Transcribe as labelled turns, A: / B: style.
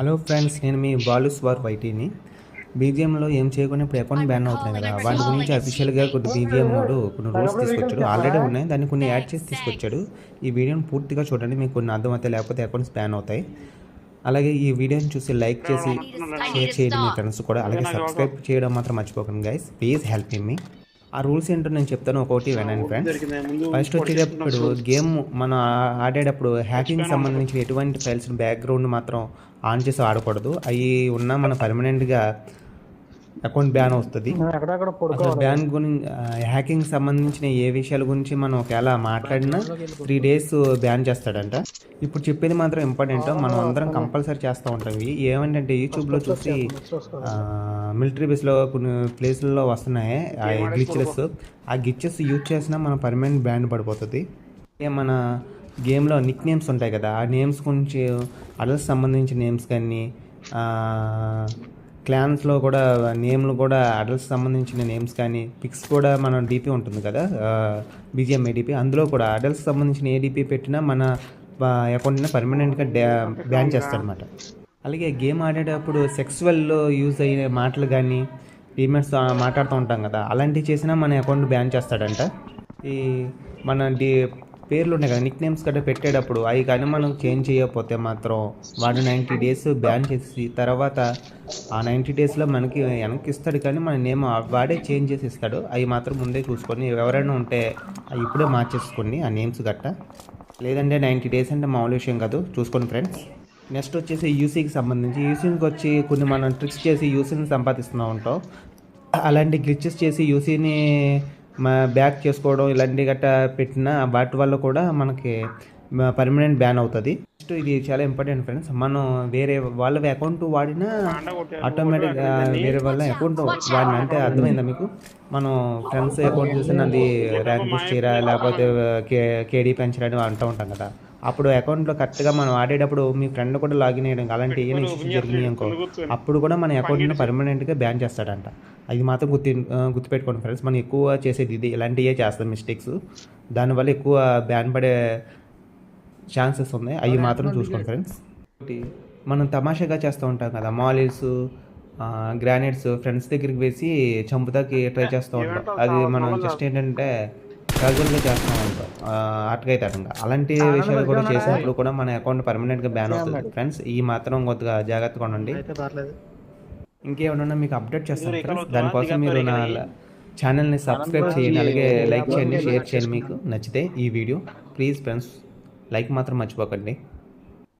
A: Hello friends నేను మీ బాలు స్వార్ వైటీని. బీజిఎంలో ఏం చేయకుండా ఇప్పుడు అకౌంట్ బ్యాన్ అవుతున్నాయి కదా. వాటి గురించి అఫీషియల్గా కొన్ని బీజిఎం వాడు కొన్ని రూల్స్ తీసుకొచ్చాడు. ఆల్రెడీ ఉన్నాయి. దాన్ని కొన్ని యాడ్ చేసి తీసుకొచ్చాడు. ఈ వీడియోని పూర్తిగా చూడండి. మీకు కొన్ని అర్థమవుతాయి. లేకపోతే అకౌంట్స్ బ్యాన్ అవుతాయి. అలాగే ఈ వీడియోని చూసి లైక్ చేసి షేర్ చేయండి మీ ఫ్రెండ్స్ కూడా. అలాగే సబ్స్క్రైబ్ చేయడం మాత్రం మర్చిపోకండి గైస్ ప్లీజ్ హెల్ప్ మీ ఆ రూల్స్ ఏంటో నేను చెప్తాను ఒక్కొక్కటి వినండి ఫ్రెండ్స్ ఫస్ట్ వచ్చేటప్పుడు గేమ్ మనం ఆడేటప్పుడు హ్యాకింగ్ సంబంధించిన ఎటువంటి ఫైల్స్ బ్యాక్గ్రౌండ్ మాత్రం ఆన్ చేసి ఆడకూడదు. అవి ఉన్న మన పర్మనెంట్గా అకౌంట్ బ్యాన్ వస్తుంది అసలు బ్యాన్ గురించి హ్యాకింగ్ సంబంధించిన ఏ విషయాల గురించి మనం ఒకవేళ మాట్లాడినా త్రీ డేస్ బ్యాన్ చేస్తాడంట. ఇప్పుడు చెప్పేది మాత్రం ఇంపార్టెంట్. మనం అందరం కంపల్సరీ చేస్తూ ఉంటాం ఇవి. ఏమంటే యూట్యూబ్లో చూసి మిలిటరీ బేస్లో కొన్ని ప్లేసుల్లో వస్తున్నాయి. ఆ గ్లిచెస్ ఆ గ్లిచెస్ యూజ్ చేసినా మన పర్మనెంట్ బ్యాన్ పడిపోతుంది. మన గేమ్లో నిక్ నేమ్స్ ఉంటాయి కదా ఆ నేమ్స్ గురించి అడల్ట్స్ సంబంధించిన నేమ్స్ కానీ క్లాన్స్లో కూడా నేమ్లు కూడా అడల్ట్స్ సంబంధించిన నేమ్స్ కానీ పిక్స్ కూడా మన డీపీ ఉంటుంది కదా బీజిఎం ఏడీపీ అందులో కూడా అడల్ట్స్ సంబంధించిన ఏడీపీ పెట్టినా మన అకౌంట్ని పర్మనెంట్గా బ్యాన్ చేస్తారనమాట అలాగే గేమ్ ఆడేటప్పుడు సెక్స్వల్లో యూజ్ అయ్యే మాటలు కానీ టీమేట్స్ మాట్లాడుతూ ఉంటాం కదా అలాంటివి చేసినా మన అకౌంట్ బ్యాన్ చేస్తాడంట. ఈ మన డి పేర్లు ఉన్నాయి కదా నిక్ నేమ్స్ గట్రా పెట్టేటప్పుడు అవి కానీ మనం చేంజ్ చేయకపోతే మాత్రం వాడు నైంటీ డేస్ బ్యాన్ చేసి తర్వాత ఆ నైంటీ డేస్లో మనకి వెనక్కి ఇస్తాడు కానీ మన నేమ్ వాడే చేంజ్ చేసి ఇస్తాడు. అవి మాత్రం ముందే చూసుకొని ఎవరైనా ఉంటే అవి ఇప్పుడే మార్చేసుకోండి ఆ నేమ్స్ గట్ట. లేదంటే నైంటీ డేస్ అంటే మామూలు విషయం కాదు. చూసుకోండి ఫ్రెండ్స్ నెక్స్ట్ వచ్చేసి యూసీకి సంబంధించి. యూసీకి వచ్చి కొన్ని మనం ట్రిక్స్ చేసి యూసీని సంపాదిస్తూ ఉంటాం అలాంటి గ్లిచెస్ చేసి యూసీని బ్యాక్ చేసుకోవడం ఇలాంటివి గట్టా పెట్టిన వాటి వల్ల కూడా మనకి పర్మనెంట్ బ్యాన్ అవుతుంది. నెక్స్ట్ ఇది చాలా ఇంపార్టెంట్ ఫ్రెండ్స్ మనం వేరే వాళ్ళ అకౌంట్ వాడినా ఆటోమేటిక్ వేరే వాళ్ళ అకౌంట్ వాడిన అంటే అర్థమైందా మీకు? మనం ఫ్రెండ్స్ అకౌంట్ చూసిన అది ర్యాంక్ బుక్ చేయరా లేకపోతే కే కేడీ పెంచరా అని అంటూ ఉంటాం కదా. అప్పుడు అకౌంట్లో కరెక్ట్గా మనం ఆడేటప్పుడు మీ ఫ్రెండ్ కూడా లాగిన్ అయ్యడం అలాంటి ఏమైనా ఇష్యూస్ జరిగినాయి అనుకో అప్పుడు కూడా మన అకౌంట్ని పర్మనెంట్గా బ్యాన్ చేస్తాడంట. అది మాత్రం గుర్తు గుర్తుపెట్టుకోండి ఫ్రెండ్స్ మనం ఎక్కువ చేసేది ఇది. ఇలాంటివే చేస్తాం మిస్టేక్స్ దానివల్ల ఎక్కువ బ్యాన్ పడే ఛాన్సెస్ ఉన్నాయి. అవి మాత్రం చూసుకోండి ఫ్రెండ్స్ ఒకటి మనం తమాషాగా చేస్తూ ఉంటాం కదా. మాలిల్స్ గ్రానైట్స్ ఫ్రెండ్స్ దగ్గరికి వేసి చంపుతాకి ట్రై చేస్తూ ఉంటాం. అది మనం జస్ట్ ఏంటంటే క్యాజువల్గా చేస్తూ ఉంటాం ఆటకైతేటంగా అలాంటి విషయాలు కూడా చేసినప్పుడు కూడా మన అకౌంట్ పర్మనెంట్గా బ్యాన్ అవుతుంది. ఫ్రెండ్స్ ఈ మాత్రం కొద్దిగా జాగ్రత్తగా ఉండండి. ఇంకేమన్నా మీకు అప్డేట్ చేస్తాను ఫ్రెండ్స్ దానికోసం మీరు నా ఛానల్ని సబ్స్క్రైబ్ చేయండి. అలాగే లైక్ చేయండి షేర్ చేయండి మీకు నచ్చితే ఈ వీడియో ప్లీజ్ ఫ్రెండ్స్ లైక్ మాత్రం మర్చిపోకండి.